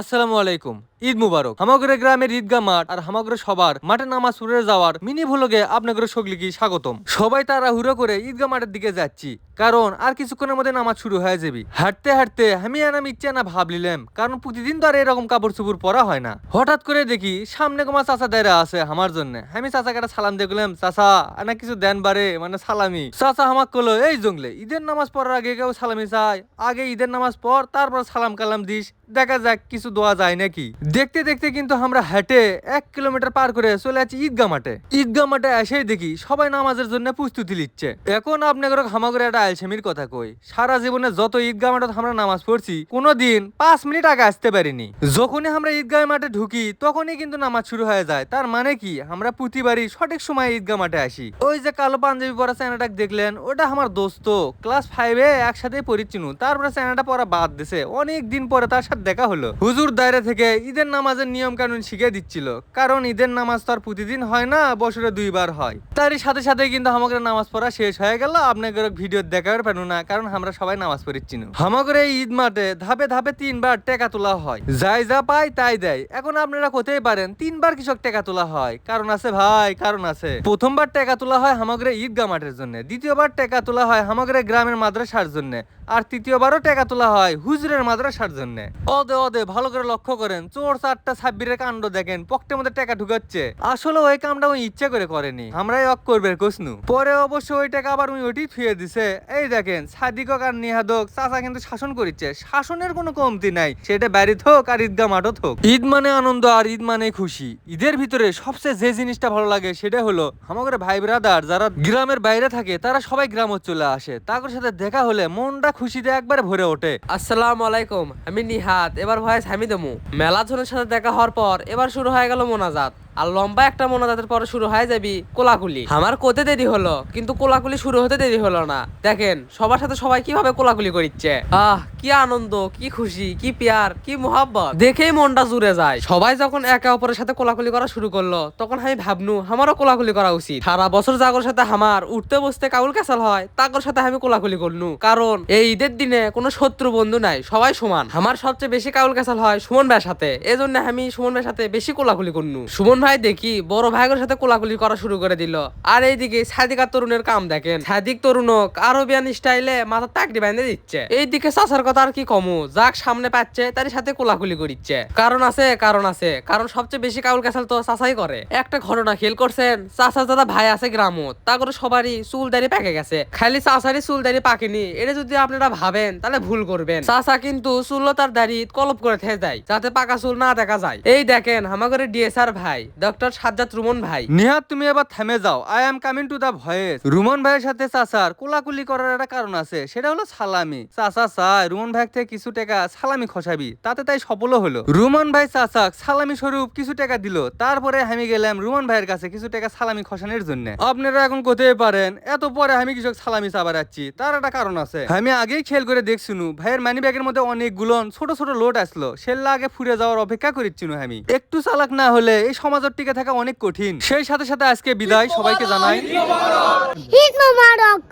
আসসালামু আলাইকুম। ঈদ মুবারক। হামাগরে গ্রামের ঈদগাহ মাঠ আর হামাগরে সবার মাঠে নামাজ পড়ে যাওয়ার মিনি ভ্লগে আপনাদের সকলকে স্বাগতম। সবাই তারা হুড়ো করে ঈদগাহ মাঠের দিকে যাচ্ছি, কারণ আর কিছুক্ষণের মধ্যে নামাজ শুরু হয়ে যাবে। হাঁটতে হাঁটতে আমি আর আমি ইচ্ছে না ভাবলিলাম, কারণ প্রতিদিন তো আর এরকম কাপড় চুপড় পরা হয় না। হঠাৎ করে দেখি সামনে তোমার চাচা দায়রা আছে আমার জন্য। আমি চাচাকে একটা সালাম দেখলাম চাচা না কিছু দেন বারে মানে সালামি। চাচা আমাক কলো এই জঙ্গলে ঈদের নামাজ পড়ার আগে কেউ সালামি চাই আগে ঈদের নামাজ পড়, তারপর সালাম কালাম দিস, দেখা যাক কিছু দোয়া যায় নাকি? দেখতে দেখতে কিন্তু আমরা হেঁটে এক কিলোমিটার পার করে চলে যাচ্ছি ঈদগাহ মাঠে। ঈদগাহ মাঠে এসেই দেখি সবাই নামাজের জন্য প্রস্তুতি নিচ্ছে। এখন আপনাদের হামাগরে একটা আলসেমির কথা কই। সারা জীবনে যত ঈদগাহ মাঠে আমরা নামাজ পড়ছি কোনোদিন পাঁচ মিনিট আগে আসতে পারিনি। যখনই আমরা ঈদগাহ মাঠে ঢুকি, তখনই কিন্তু নামাজ শুরু হয়ে যায়। তার মানে কি? আমরা প্রতিবারই সঠিক সময় ঈদগাহ মাঠে আসি। ওই যে কালো পাঞ্জাবি পরা চ্যানেলটা দেখলেন, ওটা আমার দোস্ত। ক্লাস ফাইভে একসাথে পড়িচ্ছিনু। তারপরে চ্যানেলটা পড়া বাদ দিছে। অনেক দিন পরে তার সাথে দেখা হলো। হুজুর দায়রা থেকে ঈদের নামাজের নিয়ম কানুন শিখে দিচ্ছিল। কারণ ঈদের নামাজ তো আর প্রতিদিন হয় না, বছরে দুইবার হয়। তারই সাথে সাথে কিন্তু আমাদের নামাজ পড়া শেষ হয়ে গেল। আপনাদের ভিডিও দেখার পারু না, কারণ আমরা সবাই নামাজ পড়িচ্ছি আমাদের ঈদ মাঠে ধাপে ধাপে তিনবার টেকা তোলা হয়। যাই যা পায় তাই দেয়। এখন আপনারা কোথায় পারেন? তিনবার কৃষক টেকা তোলা হয়। কারণ আছে ভাই, কারণ আছে। প্রথমবার টেকা তোলা হয় হামাগরে ঈদগাহ মাঠের জন্য। দ্বিতীয়বার টেকা তোলা হয় হামাগরে গ্রামের মাদ্রাসার জন্য। আর তৃতীয়বারও টেকা তোলা হয় হুজুরের মাদ্রাসার জন্য। অদে অদে ভালো করে লক্ষ্য করেন, চোর চারটা ছাব্বিরের কাণ্ড দেখেন পকেটের মধ্যে টাকা ঢুকাচ্ছে। আসলে ওই কামটা ওই ইচ্ছা করে করেনি। আমরাই অক করবে কোসনু পরে অবশ্য ওই টাকা আবার ওই ওটি থুয়ে দিছে। এই দেখেন সাদিকক আর নিহাদক চাচা কিন্তু শাসন করিচ্ছে। শাসনের কোনো কমতি নাই। সেটা বাড়িতে হোক আর ঈদগাহ মাঠত হোক। ঈদ মানে আনন্দ আর ঈদ মানে খুশি। ঈদের ভিতরে সবচেয়ে যে জিনিসটা ভালো লাগে সেটা হলো আমাদের ভাই ব্রাদার যারা গ্রামের বাইরে থাকে, তারা সবাই গ্রামত চলে আসে। তাদের সাথে দেখা হলে মনটা খুশিতে একবারে ভরে ওঠে। আসসালাম আলাইকুম, আমি নিহাত এবার ভয়েস দেমু। মেলা জনের সাথে দেখা হওয়ার পর এবার শুরু হয়ে গেল মোনাজাত। আর লম্বা একটা মোনাজাতের পরে শুরু হয়ে যাবি কোলাকুলি। আমার কোতে দেরি হলো, কিন্তু কোলাকুলি শুরু হতে দেরি হলো না। দেখেন, সবার সাথে সবাই কীভাবে কোলাকুলি করিচ্ছে? আহ কি আনন্দ, কি খুশি, কি প্যার, কি মোহাব্বত। দেখেই মনটা জুড়ে যায়। সবাই যখন একে অপরের সাথে কোলাকুলি করা শুরু করল, তখন আমি ভাবনু, আমারও কোলাকুলি করা উচিত। সারা বছর জাগর সাথে আমার উঠতে বসতে কাউল ক্যাসাল হয়, তাগর সাথে আমি কোলাকুলি করনু। কারণ এই ঈদের দিনে কোনো শত্রু বন্ধু নাই, সবাই সমান। আমার সবচেয়ে বেশি কাউল ক্যাসাল হয় সুমন ভাইয়ের সাথে। এই জন্য আমি সুমন ভাইয়ের সাথে বেশি কোলাকুলি করলু সুমন ভাই দেখি বড় ভাইয়ের সাথে কোলাকুলি করা শুরু করে দিল। আর এইদিকে সাদিকা তরুণের কাম দেখেন। সাদিক তরুণক আরবিয়ান স্টাইলে মাথার টাকরি বেঁধে দিচ্ছে। এইদিকে চাচার কথা আর কি কমু? যাক, সামনে পাচ্ছে তার সাথে কোলাকুলি করিচ্ছে। কারণ আছে কারণ আছে। কারণ সবচেয়ে বেশি কাউল ক্যাসাল তো চাচাই করে। একটা ঘটনা খেল করছেন? চাচার দাদা ভাই আছে গ্রামত। তা করে সবারই চুল দাড়ি পেকে গেছে। খালি চাচারই চুল দাড়ি পাকেনি। এটা যদি আপনারা ভাবেন, তাহলে ভুল করবেন। চাচা কিন্তু চুল তার দাড়ি কলপ করে থেকে যায়, যাতে পাকা চুল না দেখা যায়। এই দেখেন আমাদের ডিএসআর ভাই, ডক্টর সাজ্জাদ রুমন ভাই। নিহাত, তুমি এবার থেমে যাও। I am coming to the voice Rumon ভাইয়ের সাথে চাচার কোলাকুলি করার একটা কারণ আছে। সেটা হলো সালামি। চাচা চাই রুমন ভাই থেকে কিছু টাকা সালামি খসাবি, তাতে তাই সফলও হলো। রুমন ভাই চাচাক, সালামি স্বরূপ কিছু টাকা দিল, তারপরে আমি গেলাম রুমন ভাইয়ের কাছে কিছু টাকা সালামি খসানোর জন্য। আপনারা এখন কোথায় পারেন? এত পরে আমি কিছু সালামি চাবার যাচ্ছি তার একটা কারণ আছে। আমি আগেই খেল করে দেখছিনু ভাইয়ের মানি ব্যাগের মধ্যে অনেক গুলন ছোট ছোট লোড আসলো সেল্লা আগে ফুরে যাওয়ার অপেক্ষা করিচ্ছিনু আমি। একটু চালাক না হলে এই সমাজের টিকে থাকা অনেক কঠিন। সেই সাথে সাথে আজকে বিদায়, সবাইকে জানাই। ঈদ মোবারক!